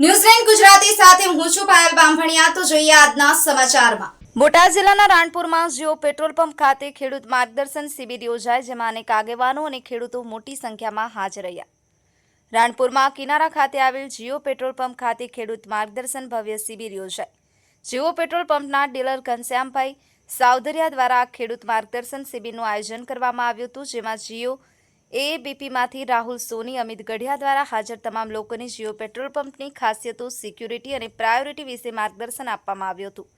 New Zealand Gujarati સાથે હું છું પાયલ બામભણિયા તો જોઈએ આજના સમાચારમાં. બોટાદ જિલ્લાના રાણપુરમાં જીઓ પેટ્રોલ પંપ ખાતે ખેડૂત માર્ગદર્શન શિબિર યોજાય, જેમાં અનેક આગેવાનો અને ખેડૂતો મોટી સંખ્યામાં હાજર રહ્યા. રાણપુરમાં કિનારા ખાતે આવેલ જીઓ પેટ્રોલ પંપ ખાતે ખેડૂત માર્ગદર્શન ભવ્ય શિબિર યોજાય. જીઓ પેટ્રોલ પંપના ડીલર ઘનશ્યામભાઈ સાવધરિયા દ્વારા ખેડૂત માર્ગદર્શન શિબિરનું આયોજન કરવામાં આવ્યું હતું, જેમાં જીઓ એબીપીમાંથી રાહુલ સોની, અમિત ગઢિયા દ્વારા હાજર તમામ લોકોને જીઓ પેટ્રોલ પંપની ખાસિયતો, સિક્યુરિટી અને પ્રાયોરિટી વિશે માર્ગદર્શન આપવામાં આવ્યું હતું.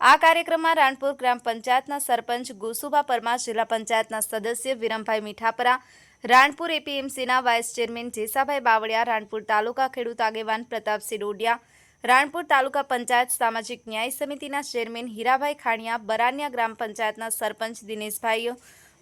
આ કાર્યક્રમમાં રાણપુર ગ્રામ પંચાયતના સરપંચ ગોસુભા પરમાર, જિલ્લા પંચાયતના સદસ્ય વિરમભાઈ મીઠાપરા, રાણપુર એપીએમસીના વાઇસ ચેરમેન જેસાભાઈ બાવળિયા, રાણપુર તાલુકા ખેડૂત આગેવાન પ્રતાપસિંહ ડોડિયા, રાણપુર તાલુકા પંચાયત સામાજિક ન્યાય સમિતિના ચેરમેન હીરાભાઈ ખાણિયા બરાનિયા ગ્રામ પંચાયતના સરપંચ દિનેશભાઈઓ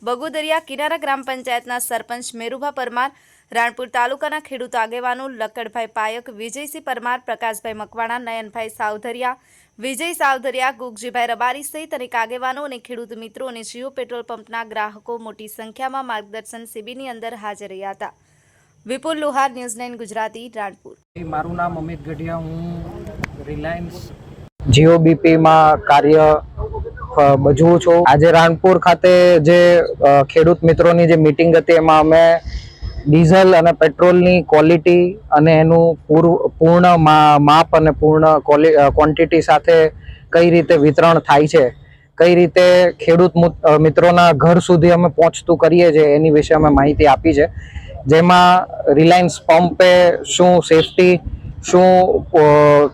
બગુદરિયા કિનારા ગ્રામ પંચાયતના સરપંચ મેરુભા પરમાર રાણપુર તાલુકાના ખેડૂત આગેવાનો લક્કડભાઈ પાયક વિજયસિંહ પરમાર પ્રકાશભાઈ મકવાણા નયનભાઈ સાવધરિયા વિજય સાવધરિયા ગુગજીભાઈ રબારી સહિત અનેક આગેવાનો અને ખેડૂત મિત્રો અને જીઓ પેટ્રોલ પંપના ગ્રાહકો મોટી સંખ્યામાં માર્ગદર્શન શિબિરની અંદર હાજર રહ્યા હતા. Vipul Lohar news nine Gujarati Ranpur. મારું નામ અમિત ગઢિયા હું રિલાયન્સ જીઓબીપીમાં કાર્ય અ, ભજવું છું. આજે રાણપુર ખાતે જે ખેડૂત મિત્રોની જે મિટિંગ હતી એમાં અમે ડીઝલ અને પેટ્રોલની ક્વોલિટી અને એનું પૂર- પૂર્ણ માપ અને પૂર્ણ ક્વોન્ટિટી સાથે કઈ રીતે વિતરણ થાય છે કઈ રીતે ખેડૂત મિત્રોના ઘર સુધી અમે પહોંચતું કરીએ છીએ એની વિશે અમે માહિતી આપી છે. જેમાં રિલાયન્સ પંપે શું સેફટી શું અ,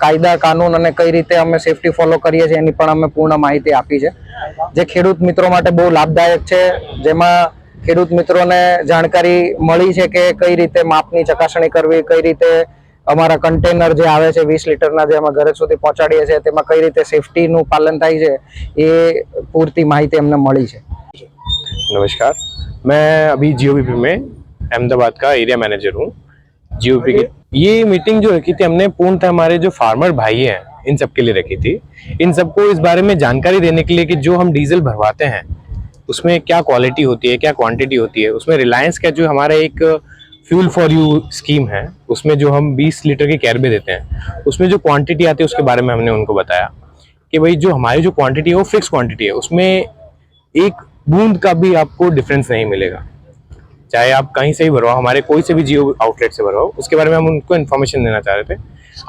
કાયદા કાનૂન અને કઈ રીતે અમે સેફટી ફોલો કરીએ છીએ એની પણ અમે પૂર્ણ માહિતી આપી છે જે ખેડૂત મિત્રો માટે બહુ લાભદાયક છે જેમાં ખેડૂત મિત્રોને જાણકારી મળી છે કે કઈ રીતે માપની ચકાસણી કરવી કઈ રીતે અમારા કન્ટેનર જે આવે છે વીસ લીટરના જે અમે ઘરે સુધી પહોંચાડીએ છીએ તેમાં કઈ રીતે સેફટીનું પાલન થાય છે એ પૂરતી માહિતી અમને મળી છે नमस्कार मैं अभी जियो में अहमदाबाद का एरिया मैनेजर हूँ जियो की ये मीटिंग जो रखी थी हमने पूर्णतः हमारे जो फार्मर भाई हैं, इन सब के लिए रखी थी। इन सबको इस बारे में जानकारी देने के लिए कि जो हम डीजल भरवाते हैं, उसमें क्या क्वालिटी होती है, क्या क्वांटिटी होती है, उसमें रिलायंस का जो हमारा एक फ्यूल फॉर यू स्कीम है, उसमें जो हम 20 लीटर के कैरबे देते हैं, उसमें जो क्वांटिटी आती है, उसके बारे में हमने उनको बताया कि भाई जो हमारी जो क्वांटिटी है, वो फिक्स क्वांटिटी है, उसमें एक बूंद का भी आपको डिफरेंस नहीं मिलेगा। चाहे आप कहीं से भी भरवाओ हमारे कोई से भी जियो आउटलेट से भरवाओ उसके बारे में हम उनको इन्फॉर्मेशन देना चाह रहे थे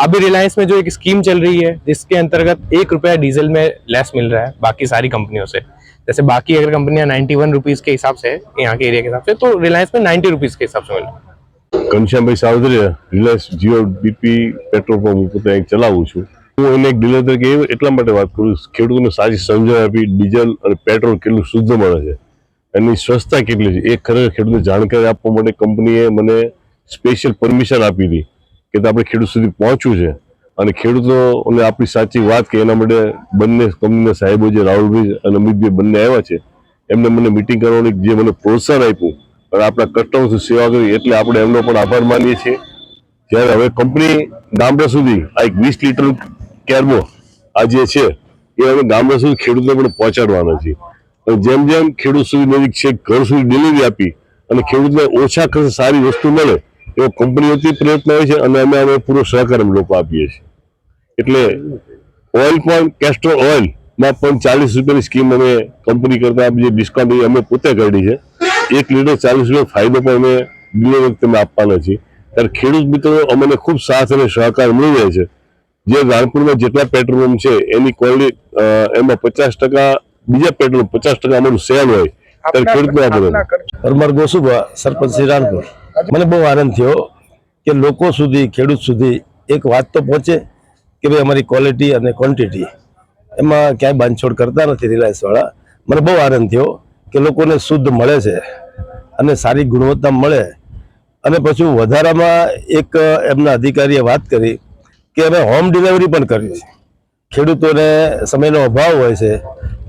अभी रिलायंस में जो एक स्कीम चल रही है जिसके अंतर्गत एक रुपया डीजल में लेस मिल रहा है बाकी सारी कंपनियों से जैसे बाकी अगर कंपनियां नाइन्टी वन रुपीज़ के हिसाब से है यहाँ के एरिया के हिसाब से तो रिलायंस में नाइन्टी रुपीज़ के हिसाब से मिल रहा है Ghanshyambhai Savdariya Reliance Jio BP petrol pump હું પોતે અહીં ચલાવું છું હું એને એક ડીલર તરીકે એ એટલા માટે વાત કરું છું, ખેડૂતોને સાચી સમજણ આપી ડીઝલ અને પેટ્રોલ કેટલું શુદ્ધ મળે છે એની સ્વચ્છતા કેટલી છે? એ ખરેખર ખેડૂતને જાણકારી આપવા માટે કંપનીએ મને સ્પેશિયલ પરમિશન આપી હતી કે આપણે ખેડૂત સુધી પહોંચવું છે. અને ખેડૂતોને આપણી સાચી વાત કે એના માટે બંને કંપનીના સાહેબો જે રાહુલભાઈ અને અમિતભાઈ બંને આવ્યા છે, એમને મને મિટિંગ કરવાની જે મને પ્રોત્સાહન આપ્યું અને આપણા કસ્ટમર સેવા કરી એટલે આપણે એમનો પણ આભાર માનીએ છીએ. જ્યારે હવે કંપની ગામડા સુધી આ એક વીસ લીટર કેરબો આ જે છે, એ હવે ગામડા સુધી ખેડૂતને પણ પહોંચાડવાના છે અને જેમ જેમ ખેડૂત સુધી નજીક છે ઘર સુધી ડિલિવરી આપી અને ખેડૂતને ઓછા ખર્ચે સારી વસ્તુ મળે, એવો કંપનીઓથી પ્રયત્ન હોય છે અને અમે અમે પૂરો સહકાર અમે લોકો આપીએ છીએ. એટલે ઓઇલ પણ કેસ્ટ્રોલ ઓઇલમાં પણ ચાલીસ રૂપિયાની સ્કીમ અમે કંપની કરતા જે ડિસ્કાઉન્ટ એ અમે પોતે કાઢી છે. એક લીટર ચાલીસ રૂપિયા ફાયદો પણ અમે ડિલિવરી વખતે આપવાના છીએ. ત્યારે ખેડૂત મિત્રો અમને ખૂબ સાથ અને સહકાર મળી રહે છે. જે રાણપુરમાં જેટલા પેટ્રોલ પંપ છે, એની ક્વોલિટી એમાં પચાસ ટકા બીજા પેટનું પચાસ ટકા અમારું સેલ હોય ત્યારે ખેડૂતને આપે પરમાર ગોસુભા સરપંચ શ્રી રાણપુર મને બહુ આનંદ થયો કે લોકો સુધી ખેડૂત સુધી એક વાત તો પહોંચે કે ભાઈ અમારી ક્વોલિટી અને ક્વોન્ટિટી એમાં ક્યાંય બાંધછોડ કરતા નથી રિલાયન્સ વાળા મને બહુ આનંદ થયો કે લોકોને શુદ્ધ મળે છે અને સારી ગુણવત્તા મળે. અને પછી વધારામાં એક એમના અધિકારીએ વાત કરી કે અમે હોમ ડિલિવરી પણ કરી છે. ખેડૂતોને સમયનો અભાવ હોય છે.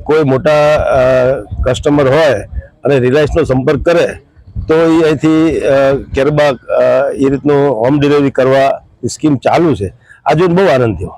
કોઈ મોટા કસ્ટમર હોય અને રિલાયન્સનો સંપર્ક કરે, તો એ અહીંથી કેરબાગ એ રીતનું હોમ ડિલિવરી કરવા સ્કીમ ચાલુ છે. આ જોઈને બહુ આનંદ થયો.